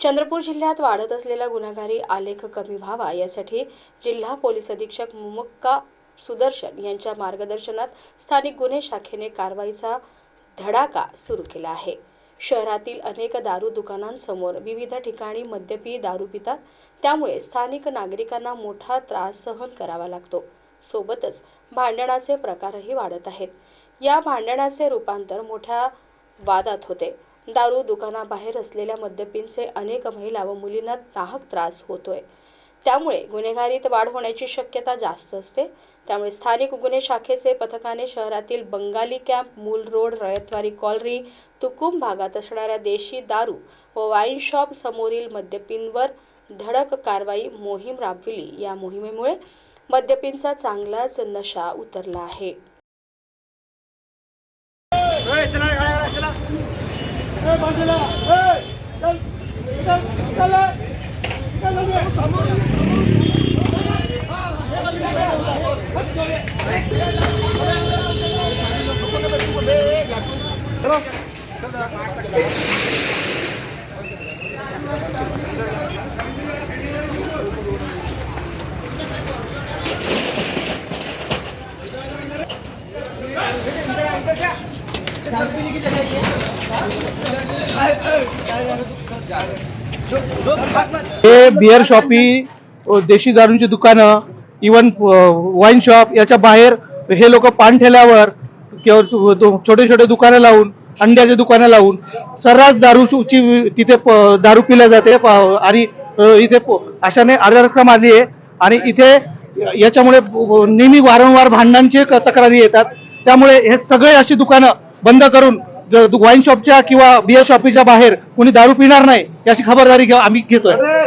चंद्रपूर जिल्ह्यात वाढत असलेला गुन्हेगारी आलेख कमी व्हावा यासाठी जिल्हा पोलीस अधीक्षक मुमक्का सुदर्शन यांच्या मार्गदर्शनात स्थानिक गुन्हे शाखेने कारवाईचा धडाका सुरू केला आहे. शहरातील अनेक दारू दुकानांसमोर विविध ठिकाणी मद्यपी दारू पितात. त्यामुळे स्थानिक नागरिकांना मोठा त्रास सहन करावा लागतो. सोबतच भांडणाचे प्रकारही वाढत आहेत. या भांडणाचे रूपांतर मोठ्या वादात होते. दारू दुकानाबाहेर असलेल्या मद्यपींचे अनेक महिला व मुलींना नाहक त्रास होतोय. त्यामुळे गुन्हेगारीत वाढ होण्याची शक्यता जास्त असते. त्यामुळे स्थानिक गुन्हे शाखेचे पथकाने शहरातील Bengali camp Mul road Rayatwari colliery Tukum भागात असणाऱ्या देशी दारू व वाईन शॉप समोरील मद्यपींवर धडक कारवाई मोहीम राबविली. या मोहिमेमुळे मद्यपींचा चांगलाच नशा उतरला आहे. Sampai ini kita lagi ya. हे बिअर शॉपी देशी दारूंची दुकानं इवन वाईन शॉप याच्या बाहेर हे लोक पान ठेल्यावर किंवा छोटे छोटे दुकानं लावून अंड्याची दुकानं लावून सर्रास दारूची तिथे दारू पिल्या जाते आणि इथे अशाने अरारक्कम आली आहे. आणि इथे याच्यामुळे नेहमी वारंवार भांडणांचे तक्रारी येतात. त्यामुळे हे सगळे अशी दुकानं बंद करून वाईन शॉपच्या किंवा बिअर शॉपीच्या बाहेर कोणी दारू पिणार नाही याची खबरदारी घ्या आम्ही घेतोय.